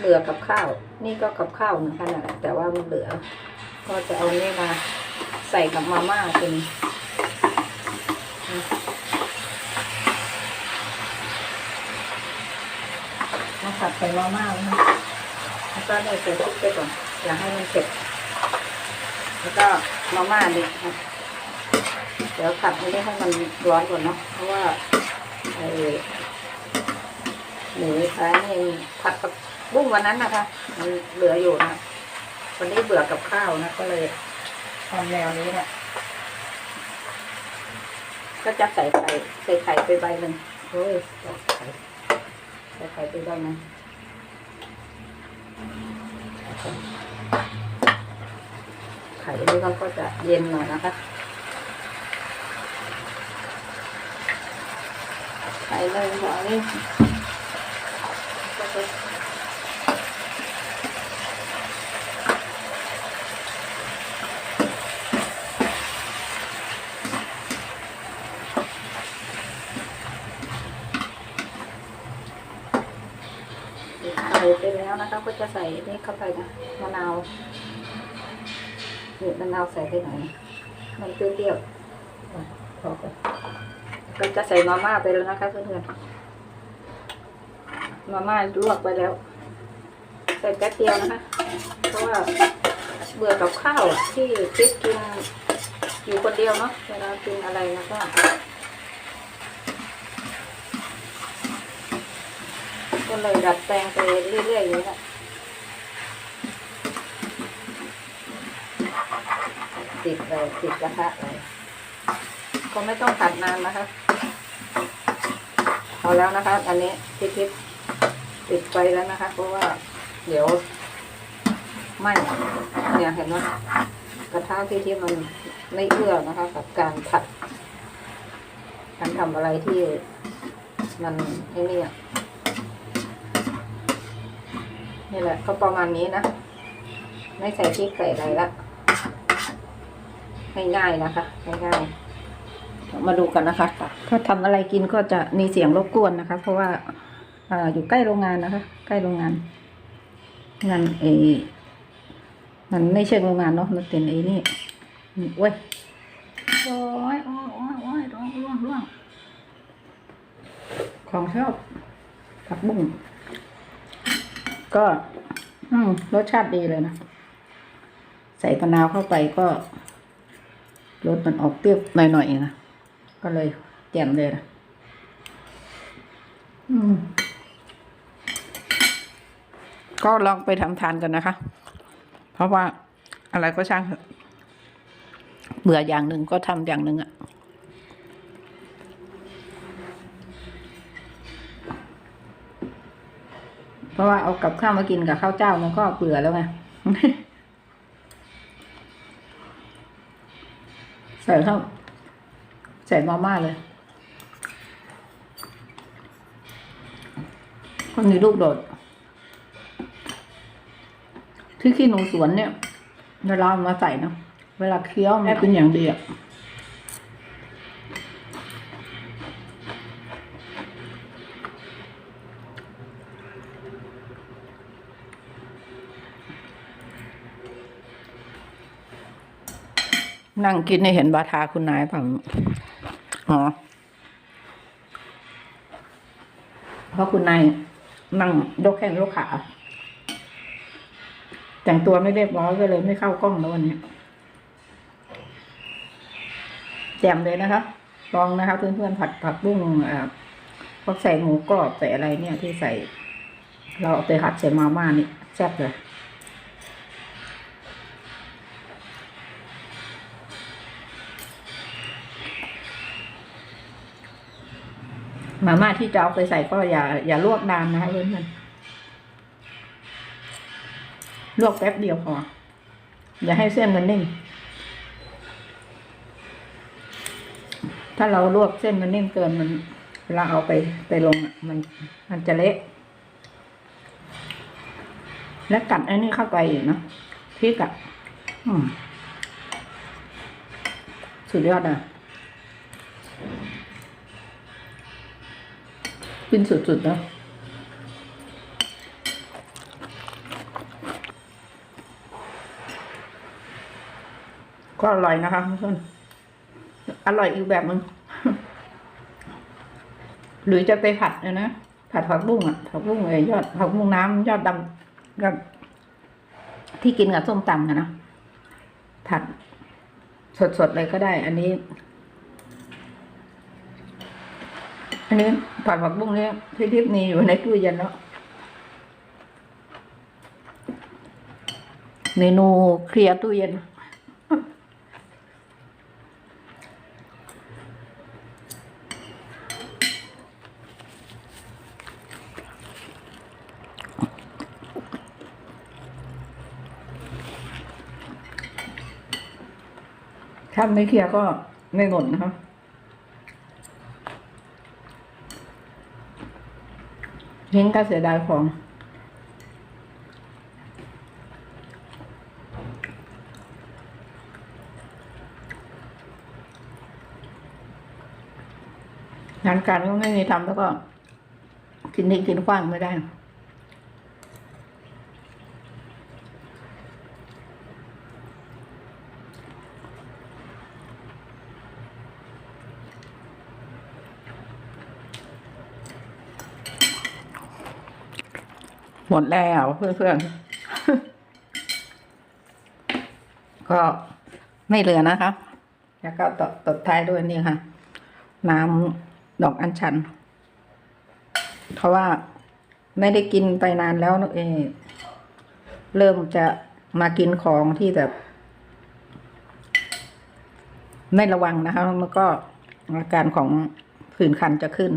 เบื่อกับข้าว นี่ก็กับข้าวเหมือนกันนั่นแหละแต่ว่ามันเบื่อก็จะเอานี่มาใส่กับมาม่ากินมาผัดใส่มาม่าแล้วนะแล้วก็ได้ใส่พริกไปก่อนอย่าให้มันเผ็ดแล้วก็มาม่าดิครับเดี๋ยวผัดไม่ได้ให้มันร้อนก่อนเนาะเพราะว่าไอ้ หมูท้ายนี่ผัดกับบุ้งวันนั้นนะคะมันเหลืออยู่นะวันนี้เบื่อกับข้าวนะก็เลยทำแนวนี้เนี่ยก็จะใส่ไข่ใส่ไข่ไปใบหนึ่งโอ้ยใส่ไข่ใส่ไข่ไปใบหนึ่งไข่นี่มันก็จะเย็นหน่อยนะคะไข่เลยบอนี่ ใส่ไปแล้วนะคะก็จะใส่นี่เข้าไปนะมะนาวนี่มะนาวใส่ไปหน่อยมันเปรี้ยวๆอะพอไปก็จะใส่มาม่าไปแล้วนะคะเพื่อนๆ มาม่าลวกไปแล้ว ใส่แป๊บเดียวนะคะ เพราะว่าเบื่อกับข้าวที่คิดกินอยู่คนเดียวเนาะเวลากินอะไรนะก็ก็เลยดัดแปลงไปเรื่อยๆอย่างนี้แหละติดเลยติดกระทะเลยก็ไม่ต้องผัดนานนะคะ เอาแล้วนะคะ อันนี้ทิพย์ ติดไฟแล้วนะคะ เพราะว่าเดี๋ยวไหม่เนี่ยเห็นไหมกระทะที่ที่มันไม่เอื้อนะคะ กับการผัดการทำอะไรที่มันไอ้นี่อะนี่แหละก็ประมาณนี้นะ ไม่ใส่พริกใส่อะไรละง่ายๆนะคะง่ายๆมาดูกันนะคะ ถ้าทำอะไรกินก็จะมีเสียงรบกวนนะคะ เพราะว่า อ่าอยู่ใกล้โรงงานนะคะ ใกล้โรงงาน งานเอมันไม่ใช่โรงงานเนาะมันเป็นไอ้นี่นี่โอ้ยโอ้ยโอ้ยโอ้ยโอ้ยร่วงร่วงร่วงของชอบผักบุ้งก็ อืมรสชาติดีเลยนะ ใส่มะนาวเข้าไปก็รสมันออกเปรี้ยวหน่อยๆนะ ก็เลยแจ่มเลยนะ อืม ก็ลองไปทำทานกันนะคะ เพราะว่าอะไรก็ช่างเบื่ออย่างหนึ่งก็ทำอย่างหนึ่งอะเพราะว่าเอากับข้าวมากินกับข้าวเจ้ามันก็เบื่อแล้วไงใส่ข้าวใส่มาม่าเลยคนนี้ลูกโดด ที่ขี้หนูสวนเนี่ยเวลาเอามาใส่เนาะเวลาเคี้ยวมันเป็นอย่างดีอะนั่งกินในเห็นบาทาคุณนายผมอ๋อเพราะคุณนายนั่งยกแข้งยกขา แต่งตัวไม่เรียบร้อยก็เลยไม่เข้ากล้องแล้ววันนี้แจ่มเลยนะคะลองนะคะเพื่อนๆผัดผักบุ้งอ่าพวกใส่หมูกรอบใส่อะไรเนี่ยที่ใส่ เราเอาไปผัดใส่มาม่านี่แซ่บเลยมาม่าที่จะเอาไปใส่ก็อย่าอย่าลวกนานนะคะเพื่อนๆ ลวกแป๊บเดียวพอ อย่าให้เส้นมันนิ่ม ถ้าเราลวกเส้นมันนิ่มเกินมันเวลาเอาไปไปลงมัน มันจะเละ แล้วกัดไอ้นี่เข้าไปอีกเนาะพริกอะอสุดยอดอะฟินสุดๆเนอะ ก็อร่อยนะคะเพื่อนอร่อยอีกแบบหนึ่งหรือจะไปผัดเนยนะผัดผักบุ้งอะผักบุ้งไอ้ยอดผักบุ้งน้ำยอดดำกับที่กินกับส้มตำนะนะผัดสดๆเลยก็ได้ อันนี้ อันนี้ผัดผักบุ้งเนี่ยพี่ทิพย์มีอยู่ในตู้เย็นแล้วเมนูเคลียร์ตู้เย็น ถ้าไม่เคลียร์ก็ไม่หมดนนะครับเห็นก็เสียดายของ งานการก็ไม่มีทำแล้วก็กินนี่กินขว้างไม่ได้ หมดแล้วเพื่อนๆ ก็ไม่เหลือนะคะ แล้วก็ตบตบท้ายด้วยนี่ค่ะ น้ำดอกอัญชัน เพราะว่าไม่ได้กินไปนานแล้วเออเริ่มจะมากินของที่แบบไม่ระวังนะคะ มันก็อาการของผื่นคันจะขึ้น